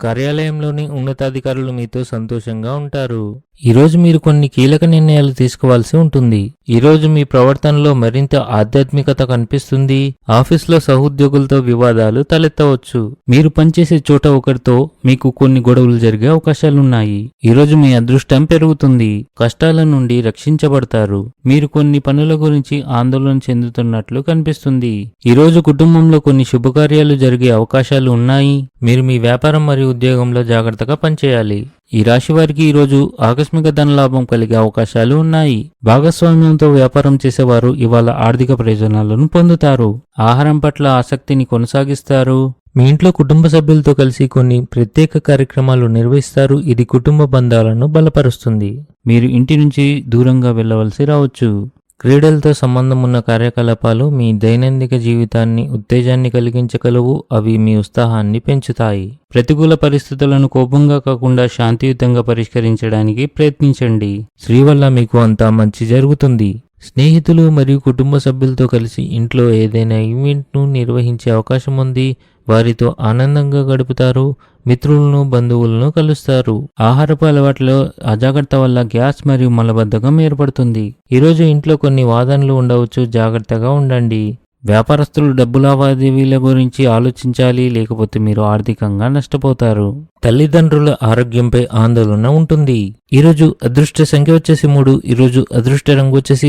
కార్యాలయంలోని ఉన్నతాధికారులు మీతో సంతోషంగా ఉంటారు. ఈరోజు మీరు కొన్ని కీలక నిర్ణయాలు తీసుకోవాల్సి ఉంటుంది. ఈరోజు మీ ప్రవర్తనలో మరింత ఆధ్యాత్మికత కనిపిస్తుంది. ఆఫీస్లో సహోద్యోగులతో వివాదాలు తలెత్తవచ్చు. మీరు పనిచేసే చోట ఒకరితో మీకు కొన్ని గొడవలు జరిగే అవకాశాలున్నాయి. ఈ రోజు మీ అదృష్టం పెరుగుతుంది. కష్టాల నుండి రక్షించబడతారు. మీరు కొన్ని పనుల గురించి ఆందోళన చెందుతున్నట్లు కనిపిస్తుంది. ఈరోజు కుటుంబంలో కొన్ని శుభకార్యాలు జరిగే అవకాశాలు ఉన్నాయి. మీరు మీ వ్యాపారం మరియు ఉద్యోగంలో జాగ్రత్తగా పనిచేయాలి. ఈ రాశి వారికి ఈరోజు ఆకస్మిక ధనలాభం కలిగే అవకాశాలు ఉన్నాయి. భాగస్వామ్యంతో వ్యాపారం చేసేవారు ఇవాళ ఆర్థిక ప్రయోజనాలను పొందుతారు. ఆహారం పట్ల ఆసక్తిని కొనసాగిస్తారు. మీ ఇంట్లో కుటుంబ సభ్యులతో కలిసి కొన్ని ప్రత్యేక కార్యక్రమాలు నిర్వహిస్తారు. ఇది కుటుంబ బంధాలను బలపరుస్తుంది. మీరు ఇంటి నుంచి దూరంగా వెళ్ళవలసి రావచ్చు. క్రీడలతో సంబంధం ఉన్న కార్యకలాపాలు మీ దైనందిక జీవితాన్ని ఉత్తేజాన్ని కలిగించగలవు. అవి మీ ఉత్సాహాన్ని పెంచుతాయి. ప్రతికూల పరిస్థితులను కోపంగా కాకుండా శాంతియుతంగా పరిష్కరించడానికి ప్రయత్నించండి. స్త్రీ వల్ల మీకు అంతా మంచి జరుగుతుంది. స్నేహితులు మరియు కుటుంబ సభ్యులతో కలిసి ఇంట్లో ఏదైనా ఈవెంట్ను నిర్వహించే అవకాశం ఉంది. వారితో ఆనందంగా గడుపుతారు మిత్రులను బంధువులను కలుస్తారు. ఆహారపు అలవాట్లో అజాగ్రత్త వల్ల గ్యాస్ మరియు మలబద్ధకం ఏర్పడుతుంది. ఈరోజు ఇంట్లో కొన్ని వాదనలు ఉండవచ్చు జాగ్రత్తగా ఉండండి. వ్యాపారస్తులు డబ్బు లావాదేవీల గురించి ఆలోచించాలి లేకపోతే మీరు ఆర్థికంగా నష్టపోతారు. తల్లిదండ్రుల ఆరోగ్యంపై ఆందోళన ఉంటుంది. ఈరోజు అదృష్ట సంఖ్య వచ్చేసి మూడు ఈరోజు అదృష్ట రంగు వచ్చేసి